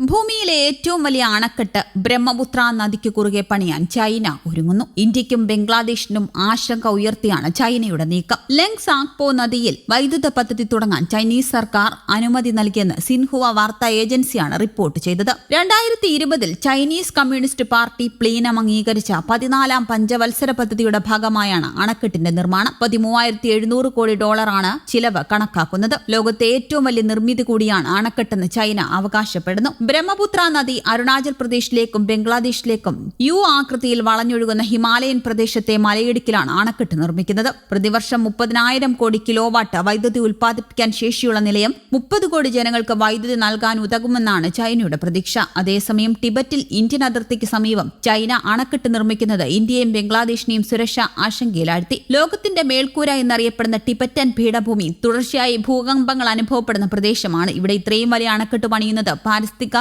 ಭೂಮಿ ഭൂമിയിലെ ഏറ്റവും വലിയ അണക്കെട്ട് ബ്രഹ്മപുത്ര നദിക്ക് കുറുകെ പണിയാൻ ചൈന ഒരുങ്ങുന്നു. ഇന്ത്യക്കും ബംഗ്ലാദേശിനും ആശങ്ക ഉയർത്തിയാണ് ചൈനയുടെ നീക്കം. ലെങ് സാക്പോ നദിയിൽ വൈദ്യുത പദ്ധതി തുടങ്ങാൻ ചൈനീസ് സർക്കാർ അനുമതി നൽകിയെന്ന് സിൻഹുവ വാർത്താ ഏജൻസിയാണ് റിപ്പോർട്ട് ചെയ്തത്. രണ്ടായിരത്തി ഇരുപതിൽ ചൈനീസ് കമ്മ്യൂണിസ്റ്റ് പാർട്ടി പ്ലീനം അംഗീകരിച്ച പതിനാലാം പഞ്ചവത്സര പദ്ധതിയുടെ ഭാഗമായാണ് അണക്കെട്ടിന്റെ നിർമ്മാണം. പതിമൂവായിരത്തി എഴുന്നൂറ് കോടി ഡോളറാണ് ചിലവ് കണക്കാക്കുന്നത്. ലോകത്തെ ഏറ്റവും വലിയ നിർമ്മിതി കൂടിയാണ് അണക്കെട്ടെന്ന് ചൈന അവകാശപ്പെടുന്നു. ബ്രഹ്മപുത്ര നദി അരുണാചൽ പ്രദേശിലേക്കും ബംഗ്ലാദേശിലേക്കും യു ആകൃതിയിൽ വളഞ്ഞൊഴുകുന്ന ഹിമാലയൻ പ്രദേശത്തെ മലയിടുക്കിലാണ് അണക്കെട്ട് നിർമ്മിക്കുന്നത്. പ്രതിവർഷം മുപ്പതിനായിരം കോടി കിലോവാട്ട് വൈദ്യുതി ഉൽപ്പാദിപ്പിക്കാൻ ശേഷിയുള്ള നിലയം മുപ്പത് കോടി ജനങ്ങൾക്ക് വൈദ്യുതി നൽകാൻ ഉതകുമെന്നാണ് ചൈനയുടെ പ്രതീക്ഷ. അതേസമയം ടിബറ്റിൽ ഇന്ത്യൻ അതിർത്തിക്ക് സമീപം ചൈന അണക്കെട്ട് നിർമ്മിക്കുന്നത് ഇന്ത്യയും ബംഗ്ലാദേശിനെയും സുരക്ഷ ആശങ്കയിലാഴ്ത്തി. ലോകത്തിന്റെ മേൽക്കൂര എന്നറിയപ്പെടുന്ന ടിബറ്റൻ പീഠഭൂമി തുടർച്ചയായി ഭൂകമ്പങ്ങൾ അനുഭവപ്പെടുന്ന പ്രദേശമാണ്. ഇവിടെ ഇത്രയും വലിയ അണക്കെട്ട് പണിയുന്നത് പാരിസ്ഥിതിക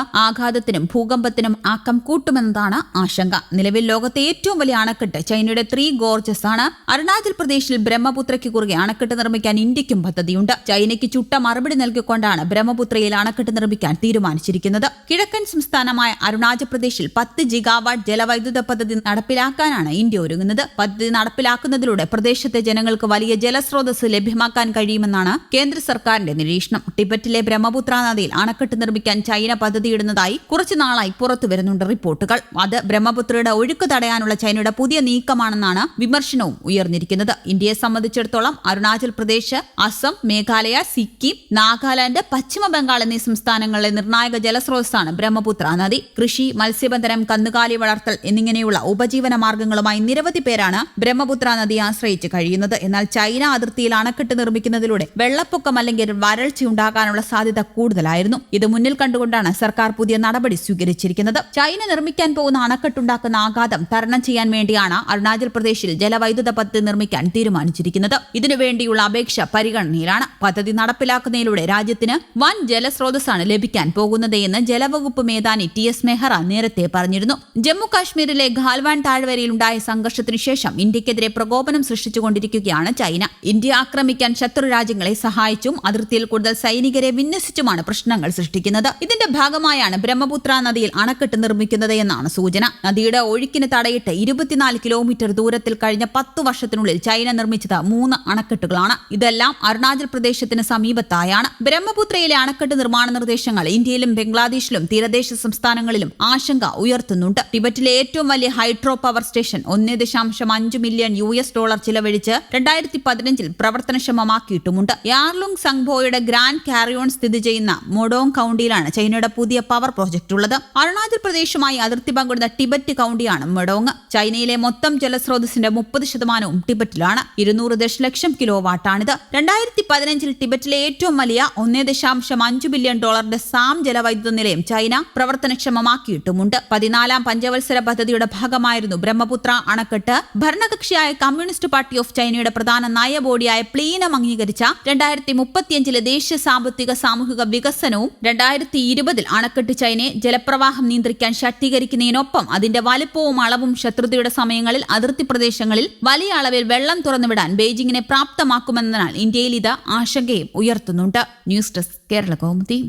ആഘാതത്തിനും ഭൂകമ്പത്തിനും ആക്കം കൂട്ടുമെന്നതാണ് ആശങ്ക. നിലവിൽ ലോകത്തെ ഏറ്റവും വലിയ അണക്കെട്ട് ചൈനയുടെ ത്രീ ഗോർജസ് ആണ്. അരുണാചൽ പ്രദേശിൽ ബ്രഹ്മപുത്രയ്ക്ക് കുറുകെ അണക്കെട്ട് നിർമ്മിക്കാൻ ഇന്ത്യക്കും പദ്ധതിയുണ്ട്. ചൈനയ്ക്ക് ചുട്ട മറുപടി നൽകിക്കൊണ്ടാണ് ബ്രഹ്മപുത്രയിൽ അണക്കെട്ട് നിർമ്മിക്കാൻ തീരുമാനിച്ചിരിക്കുന്നത്. കിഴക്കൻ സംസ്ഥാനമായ അരുണാചൽ പ്രദേശിൽ പത്ത് ജിഗാവാട്ട് ജലവൈദ്യുത പദ്ധതി നടപ്പിലാക്കാനാണ് ഇന്ത്യ ഒരുങ്ങുന്നത്. പദ്ധതി നടപ്പിലാക്കുന്നതിലൂടെ പ്രദേശത്തെ ജനങ്ങൾക്ക് വലിയ ജലസ്രോതസ് ലഭ്യമാക്കാൻ കഴിയുമെന്നാണ് കേന്ദ്ര സർക്കാരിന്റെ നിരീക്ഷണം. ടിബറ്റിലെ ബ്രഹ്മപുത്ര നദിയിൽ അണക്കെട്ട് നിർമ്മിക്കാൻ ചൈന പദ്ധതിയിടുന്നതായി കുറച്ചു നാളായി പുറത്തു വരുന്നുണ്ട് റിപ്പോർട്ടുകൾ. അത് ബ്രഹ്മപുത്രയുടെ ഒഴുക്ക് തടയാനുള്ള ചൈനയുടെ പുതിയ നീക്കമാണെന്നാണ് വിമർശനവും ഉയർന്നിരിക്കുന്നത്. ഇന്ത്യയെ സംബന്ധിച്ചിടത്തോളം അരുണാചൽ പ്രദേശ് അസം മേഘാലയ സിക്കിം നാഗാലാന്റ് പശ്ചിമ ബംഗാൾ എന്നീ സംസ്ഥാനങ്ങളിലെ നിർണായക ജലസ്രോതസ്സാണ് ബ്രഹ്മപുത്ര നദി. കൃഷി മത്സ്യബന്ധനം കന്നുകാലി വളർത്തൽ എന്നിങ്ങനെയുള്ള ഉപജീവന മാർഗങ്ങളുമായി നിരവധി പേരാണ് ബ്രഹ്മപുത്ര നദിയെ ആശ്രയിച്ച് കഴിയുന്നത്. എന്നാൽ ചൈന അതിർത്തിയിൽ അണക്കെട്ട് നിർമ്മിക്കുന്നതിലൂടെ വെള്ളപ്പൊക്കം അല്ലെങ്കിൽ വരൾച്ച ഉണ്ടാകാനുള്ള സാധ്യത കൂടുതലായിരുന്നു. ഇത് മുന്നിൽ കണ്ടുകൊണ്ടാണ് സർക്കാർ പുതിയ നടപടി സ്വീകരിച്ചിരിക്കുന്നത്. ചൈന നിർമ്മിക്കാൻ പോകുന്ന അണക്കെട്ടുണ്ടാക്കുന്ന ആഘാതം തരണം ചെയ്യാൻ വേണ്ടിയാണ് അരുണാചൽ പ്രദേശിൽ ജലവൈദ്യുത പദ്ധതി നിർമ്മിക്കാൻ തീരുമാനിച്ചിരിക്കുന്നത്. ഇതിനുവേണ്ടിയുള്ള അപേക്ഷ പരിഗണനയിലാണ്. പദ്ധതി നടപ്പിലാക്കുന്നതിലൂടെ രാജ്യത്തിന് വൻ ജലസ്രോതസ്സാണ് ലഭിക്കാൻ പോകുന്നത് എന്ന് ജലവകുപ്പ് മേധാവി ടി എസ് മെഹ്റ നേരത്തെ പറഞ്ഞിരുന്നു. ജമ്മു കാശ്മീരിലെ ഖാൽവാൻ താഴ്വരയിൽ ഉണ്ടായ സംഘർഷത്തിനു ശേഷം ഇന്ത്യക്കെതിരെ പ്രകോപനം സൃഷ്ടിച്ചുകൊണ്ടിരിക്കുകയാണ് ചൈന. ഇന്ത്യ ആക്രമിക്കാൻ ശത്രു രാജ്യങ്ങളെ സഹായിച്ചും അതിർത്തിയിൽ കൂടുതൽ സൈനികരെ വിന്യസിച്ചുമാണ് പ്രശ്നങ്ങൾ സൃഷ്ടിക്കുന്നത്. ഇതിന്റെ ഭാഗമായാണ് ബ്രഹ്മപുത്ര നദിയിൽ അണക്കെട്ട് നിർമ്മിക്കുന്നത് എന്നാണ് സൂചന. നദിയുടെ ഒഴുക്കിന് തടയിട്ട് ഇരുപത്തിനാല് കിലോമീറ്റർ ദൂരത്തിൽ കഴിഞ്ഞ പത്തു വർഷത്തിനുള്ളിൽ ചൈന നിർമ്മിച്ചത് മൂന്ന് അണക്കെട്ടുകളാണ്. ഇതെല്ലാം അരുണാചൽ പ്രദേശത്തിന് സമീപത്തായാണ്. ബ്രഹ്മപുത്രയിലെ അണക്കെട്ട് നിർമ്മാണ നിർദ്ദേശങ്ങൾ ഇന്ത്യയിലും ബംഗ്ലാദേശിലും തീരദേശ സംസ്ഥാനങ്ങളിലും ആശങ്ക ഉയർത്തുന്നുണ്ട്. ടിബറ്റിലെ ഏറ്റവും വലിയ ഹൈഡ്രോ പവർ സ്റ്റേഷൻ ഒന്നേ ദശാംശം അഞ്ച് മില്യൺ യു എസ് ഡോളർ ചിലവഴിച്ച് രണ്ടായിരത്തി പതിനഞ്ചിൽ പ്രവർത്തനക്ഷമമാക്കിയിട്ടുമുണ്ട്. യാർലുങ് സംഗ്ബോയുടെ ഗ്രാൻഡ് കാരിയോൺ സ്ഥിതി ചെയ്യുന്ന മൊഡോങ് കൌണ്ടിയിലാണ് ചൈനയുടെ പുതിയ പവർ പ്രോജക്റ്റ് ഉള്ളത്. അരുണാചൽ പ്രദേശുമായി അതിർത്തി പങ്കിടുന്ന ടിബറ്റ് കൌണ്ടിയാണ് മെഡോങ് ചൈനയിലെ മൊത്തം ജലസ്രോതസിന്റെ മുപ്പത് ശതമാനവും ടിബറ്റിലാണ്. ഇരുന്നൂറ് ദശലക്ഷം കിലോ വാട്ടാണിത് രണ്ടായിരത്തി പതിനഞ്ചിൽ ടിബറ്റിലെ ഏറ്റവും വലിയ ഒന്നേ ദശാംശം അഞ്ച് ബില്യൺ ഡോളറിന്റെ സാം ജലവൈദ്യുത നിലയം ചൈന പ്രവർത്തനക്ഷമമാക്കിയിട്ടുമുണ്ട്. പതിനാലാം പഞ്ചവത്സര പദ്ധതിയുടെ ഭാഗമായിരുന്നു ബ്രഹ്മപുത്ര അണക്കെട്ട്. ഭരണകക്ഷിയായ കമ്മ്യൂണിസ്റ്റ് പാർട്ടി ഓഫ് ചൈനയുടെ പ്രധാന നയ ബോഡിയായ പ്ലീനം അംഗീകരിച്ച രണ്ടായിരത്തി മുപ്പത്തിയഞ്ചിലെ ദേശീയ സാമ്പത്തിക സാമൂഹിക വികസനവും രണ്ടായിരത്തി ഇരുപതിൽ അണക്കെട്ട് ചൈനയെ ജലപ്രവാഹം നിയന്ത്രിക്കാൻ ശാക്തീകരിക്കുന്നതിനൊപ്പം അതിന്റെ വലിപ്പവും അളവും ശത്രുതയുടെ സമയങ്ങളിൽ അതിർത്തി പ്രദേശങ്ങളിൽ വലിയ അളവിൽ വെള്ളം തുറന്നുവിടാൻ ബെയ്ജിങ്ങിനെ പ്രാപ്തമാക്കുമെന്നതിനാൽ ഇന്ത്യയിൽ ഇത് ആശങ്കയും ഉയർത്തുന്നുണ്ട്. News desk Kerala Kaumudi.